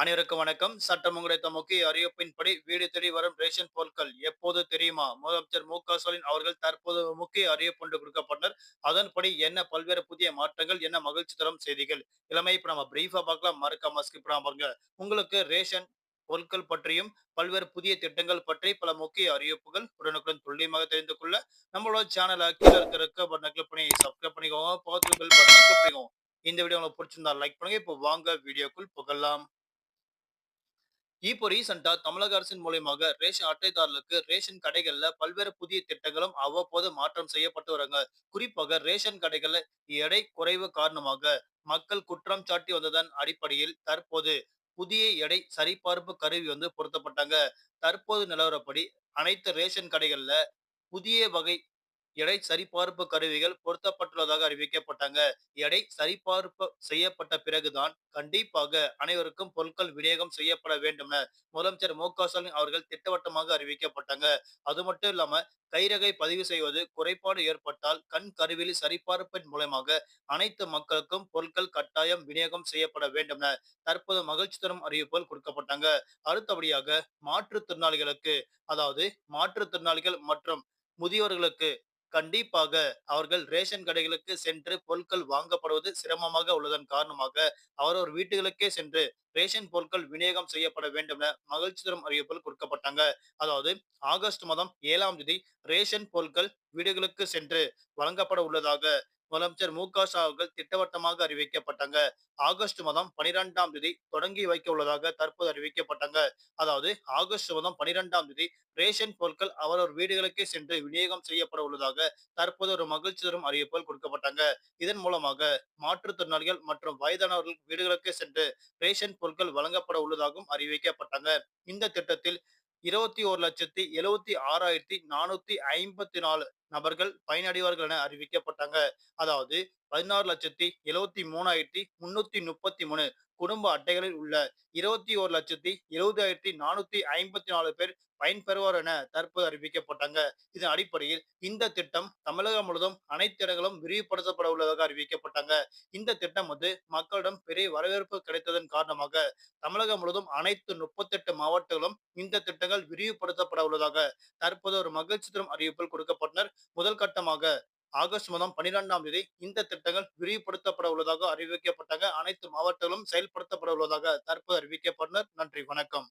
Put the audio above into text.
அனைவருக்கும் வணக்கம். சட்டம் கிடைத்த முக்கிய அறிவிப்பின்படி வீடு தேடி வரும் ரேஷன் பொருட்கள் எப்போது தெரியுமா? முதலமைச்சர் மு க ஸ்டாலின் அவர்கள் தற்போது முக்கிய அறிவிப்பு ஒன்று கொடுக்கப்பட்டனர். அதன்படி என்ன பல்வேறு புதிய மாற்றங்கள் என்ன மகிழ்ச்சி தரும் செய்திகள்? இளமை இப்ப நம்ம பிரீஃபா பார்க்கலாம். மறக்காம ஸ்கிப் பாருங்க. உங்களுக்கு ரேஷன் பொருட்கள் பற்றியும் பல்வேறு புதிய திட்டங்கள் பற்றி பல முக்கிய அறிவிப்புகள் உடனுக்குடன் துல்லியமாக தெரிந்து கொள்ள நம்மளோட சேனலை கீழே இருக்க பட்டனை கிளிக் பண்ணி சப்ஸ்கிரைப் பண்ணிக்கோங்க. பக்கத்துல பட்டனை கிளிக் பண்ணிக்கோங்க. இந்த வீடியோ உங்களுக்கு பிடிச்சிருந்தா லைக் பண்ணுங்க. இப்போ வாங்க வீடியோக்குள் புகழலாம். இப்போ ரீசெண்டா தமிழக அரசின் மூலியமாக ரேஷன் அட்டைதாரர்களுக்கு ரேஷன் கடைகள்ல பல்வேறு புதிய திட்டங்களும் அவ்வப்போது மாற்றம் செய்யப்பட்டு வராங்க. குறிப்பாக ரேஷன் கடைகள்ல எடை குறைவு காரணமாக மக்கள் குற்றம் சாட்டி வந்ததன் அடிப்படையில் தற்போது புதிய எடை சரிபார்ப்பு கருவி வந்து பொருத்தப்பட்டாங்க. தற்போது நிலவரப்படி அனைத்து ரேஷன் கடைகள்ல புதிய வகை எடை சரிபார்ப்பு கருவிகள் பொருத்தப்பட்டுள்ளதாக அறிவிக்கப்பட்டாங்க. எடை சரிபார்ப்பு செய்யப்பட்ட பிறகுதான் கண்டிப்பாக அனைவருக்கும் பொருட்கள் விநியோகம் செய்யப்பட வேண்டும் என முதலமைச்சர் மு க ஸ்டாலின் அவர்கள் திட்டவட்டமாக அறிவிக்கப்பட்டாங்க. அது மட்டும் இல்லாம கைரகை பதிவு செய்வது குறைபாடு ஏற்பட்டால் கண் கருவியில் சரிபார்ப்பின் மூலமாக அனைத்து மக்களுக்கும் பொருட்கள் கட்டாயம் விநியோகம் செய்யப்பட வேண்டும் என தற்போது மகிழ்ச்சி தரும் அறிவிப்புகள் கொடுக்கப்பட்டாங்க. அடுத்தபடியாக மாற்றுத்திறனாளிகளுக்கு அதாவது மாற்றுத்திறனாளிகள் மற்றும் முதியோர்களுக்கு கண்டிப்பாக அவர்கள் ரேஷன் கடைகளுக்கு சென்று பொருட்கள் வாங்கப்படுவது சிரமமாக உள்ளதன் காரணமாக அவரவர் வீட்டுகளுக்கே சென்று ரேஷன் பொருட்கள் விநியோகம் செய்யப்பட வேண்டும் என மகிழ்ச்சி தரும் அறிவிப்புகள் கொடுக்கப்பட்டாங்க. அதாவது ஆகஸ்ட் மாதம் ஏழாம் தேதி ரேஷன் பொருட்கள் வீடுகளுக்கு சென்று வழங்கப்பட உள்ளதாக முதலமைச்சர் மு. க. ஸ்டாலின் திட்டவட்டமாக அறிவிக்கப்பட்டாங்க. ஆகஸ்ட் மாதம் பனிரெண்டாம் தேதி தொடங்கி வைக்க உள்ளதாக தற்போது அறிவிக்கப்பட்டாங்க. அதாவது ஆகஸ்ட் மாதம் பனிரெண்டாம் தேதி ரேஷன் பொருட்கள் அவரவர் வீடுகளுக்கே சென்று விநியோகம் செய்யப்பட உள்ளதாக தற்போது ஒரு மகிழ்ச்சி தரும் அறிவிப்புகள் கொடுக்கப்பட்டாங்க. இதன் மூலமாக மாற்றுத்திறனாளிகள் மற்றும் வயதானவர்கள் வீடுகளுக்கே சென்று ரேஷன் பொருட்கள் வழங்கப்பட உள்ளதாகவும் அறிவிக்கப்பட்டாங்க. இந்த திட்டத்தில் இருபத்தி ஒரு லட்சத்தி எழுவத்தி ஆறாயிரத்தி நானூத்தி ஐம்பத்தி நாலு நபர்கள் பயனடைவார்கள் என அறிவிக்கப்பட்டாங்க. அதாவது பதினாறு லட்சத்தி எழுவத்தி மூணாயிரத்தி முன்னூத்தி முப்பத்தி மூணு குடும்ப அட்டைகளில் உள்ள இருபத்தி ஒரு லட்சத்தி எழுபதாயிரத்தி நானூத்தி ஐம்பத்தி நாலு பேர் பயன்பெறுவார் என தற்போது அறிவிக்கப்பட்டாங்க. இதன் அடிப்படையில் இந்த திட்டம் தமிழகம் முழுவதும் அனைத்து இடங்களும் விரிவுபடுத்தப்பட உள்ளதாக அறிவிக்கப்பட்டாங்க. இந்த திட்டம் வந்து மக்களிடம் பெரிய வரவேற்பு கிடைத்ததன் காரணமாக தமிழகம் முழுவதும் அனைத்து முப்பத்தெட்டு மாவட்டங்களும் இந்த திட்டங்கள் விரிவுபடுத்தப்பட உள்ளதாக தற்போது ஒரு மகிழ்ச்சி தரும் அறிவிப்பில் கொடுக்கப்பட்டனர். முதல் கட்டமாக ஆகஸ்ட் மாதம் பனிரெண்டாம் தேதி இந்த திட்டங்கள் விரிவுபடுத்தப்பட உள்ளதாக அறிவிக்கப்பட்டாங்க. அனைத்து மாவட்டங்களும் செயல்படுத்தப்பட உள்ளதாக தற்போது அறிவிக்கப்பட்டனர். நன்றி. வணக்கம்.